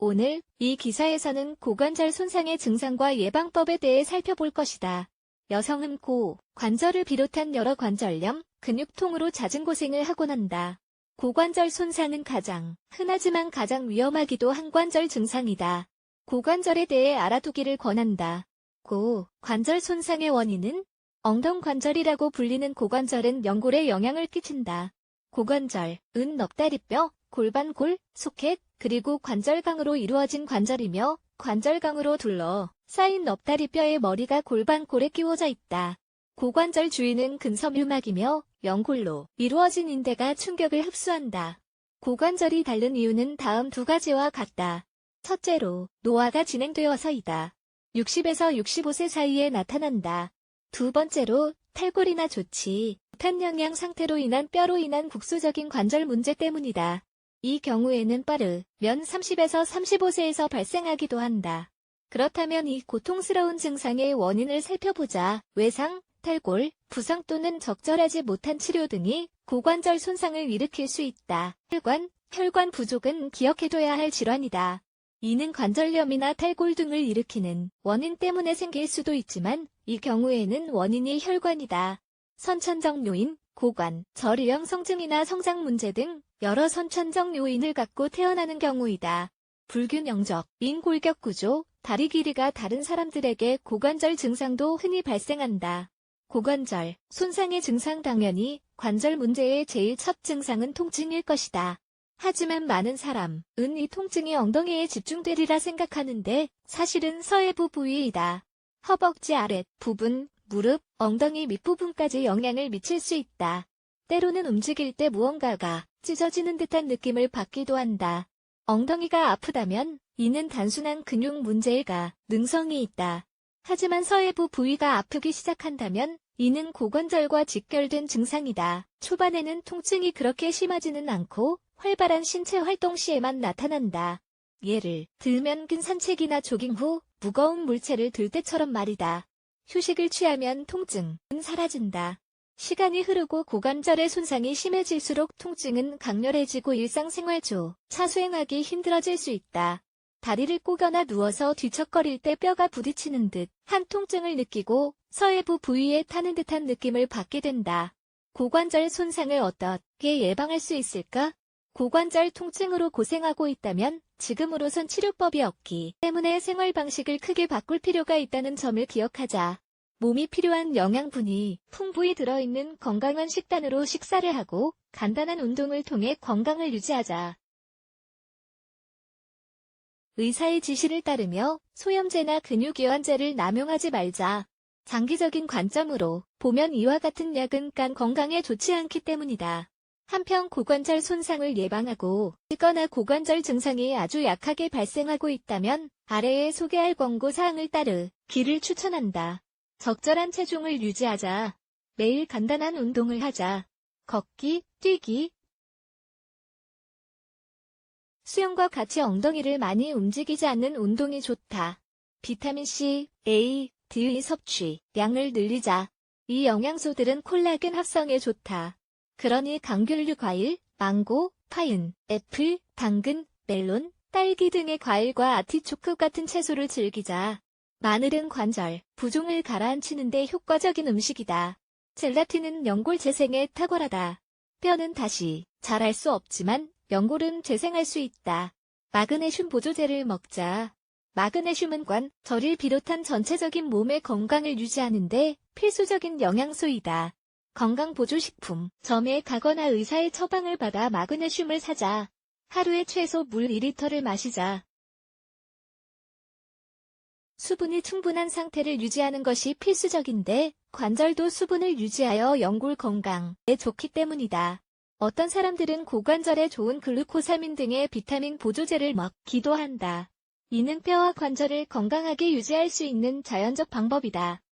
오늘 이 기사에서는 고관절 손상의 증상과 예방법에 대해 살펴볼 것이다. 여성은 고, 관절을 비롯한 여러 관절염, 근육통으로 잦은 고생을 하곤 한다. 고관절 손상은 가장 흔하지만 가장 위험하기도 한 관절 증상이다. 고관절에 대해 알아두기를 권한다. 고, 관절 손상의 원인은 엉덩관절이라고 불리는 고관절은 연골에 영향을 끼친다. 고관절, 은 넙다리뼈, 골반골, 소켓, 그리고 관절강으로 이루어진 관절이며 관절강으로 둘러 쌓인 넙다리뼈의 머리가 골반골에 끼워져 있다. 고관절 주위는 근섬유막이며 연골로 이루어진 인대가 충격을 흡수한다. 고관절이 닳는 이유는 다음 두 가지와 같다. 첫째로 노화가 진행되어서이다. 60에서 65세 사이에 나타난다. 두 번째로 탈골이나 좋지 못한 영양 상태로 인한 뼈로 인한 국소적인 관절 문제 때문이다. 이 경우에는 빠르면 30에서 35세에서 발생하기도 한다. 그렇다면 이 고통스러운 증상의 원인을 살펴보자. 외상, 탈골, 부상 또는 적절하지 못한 치료 등이 고관절 손상을 일으킬 수 있다. 혈관, 혈관 부족은 기억해둬야 할 질환이다. 이는 관절염이나 탈골 등을 일으키는 원인 때문에 생길 수도 있지만 이 경우에는 원인이 혈관이다. 선천적 요인, 고관, 절유형 성증이나 성장 문제 등 여러 선천적 요인을 갖고 태어나는 경우이다. 불균형적, 인골격 구조, 다리 길이가 다른 사람들에게 고관절 증상도 흔히 발생한다. 고관절, 손상의 증상 당연히 관절 문제의 제일 첫 증상은 통증일 것이다. 하지만 많은 사람은 이 통증이 엉덩이에 집중되리라 생각하는데 사실은 서해부 부위이다. 허벅지 아랫 부분, 무릎, 엉덩이 밑부분까지 영향을 미칠 수 있다. 때로는 움직일 때 무언가가 찢어지는 듯한 느낌을 받기도 한다. 엉덩이가 아프다면 이는 단순한 근육 문제일가 능성이 있다. 하지만 서해부 부위가 아프기 시작한다면 이는 고관절과 직결된 증상이다. 초반에는 통증이 그렇게 심하지는 않고 활발한 신체 활동 시에만 나타난다. 예를 들면 긴 산책이나 조깅 후 무거운 물체를 들 때처럼 말이다. 휴식을 취하면 통증은 사라진다. 시간이 흐르고 고관절의 손상이 심해질수록 통증은 강렬해지고 일상생활 조 차 수행하기 힘들어질 수 있다. 다리를 꼬거나 누워서 뒤척거릴 때 뼈가 부딪히는 듯 한 통증을 느끼고 서해부 부위에 타는 듯한 느낌을 받게 된다. 고관절 손상을 어떻게 예방할 수 있을까? 고관절 통증으로 고생하고 있다면 지금으로선 치료법이 없기 때문에 생활 방식을 크게 바꿀 필요가 있다는 점을 기억하자. 몸이 필요한 영양분이 풍부히 들어있는 건강한 식단으로 식사를 하고 간단한 운동을 통해 건강을 유지하자. 의사의 지시를 따르며 소염제나 근육이완제를 남용하지 말자. 장기적인 관점으로 보면 이와 같은 약은 간 건강에 좋지 않기 때문이다. 한편 고관절 손상을 예방하고 있거나 고관절 증상이 아주 약하게 발생하고 있다면 아래에 소개할 권고 사항을 따르 기를 추천한다. 적절한 체중을 유지하자. 매일 간단한 운동을 하자. 걷기, 뛰기. 수영과 같이 엉덩이를 많이 움직이지 않는 운동이 좋다. 비타민C, A, D 섭취, 양을 늘리자. 이 영양소들은 콜라겐 합성에 좋다. 그러니 강귤류 과일, 망고, 파인, 애플, 당근, 멜론, 딸기 등의 과일과 아티초크 같은 채소를 즐기자. 마늘은 관절, 부종을 가라앉히는 데 효과적인 음식이다. 젤라틴은 연골 재생에 탁월하다. 뼈는 다시 자랄 수 없지만 연골은 재생할 수 있다. 마그네슘 보조제를 먹자. 마그네슘은 관, 절을 비롯한 전체적인 몸의 건강을 유지하는데 필수적인 영양소이다. 건강보조식품, 점에 가거나 의사의 처방을 받아 마그네슘을 사자. 하루에 최소 물 2리터를 마시자. 수분이 충분한 상태를 유지하는 것이 필수적인데 관절도 수분을 유지하여 연골 건강에 좋기 때문이다. 어떤 사람들은 고관절에 좋은 글루코사민 등의 비타민 보조제를 먹기도 한다. 이는 뼈와 관절을 건강하게 유지할 수 있는 자연적 방법이다.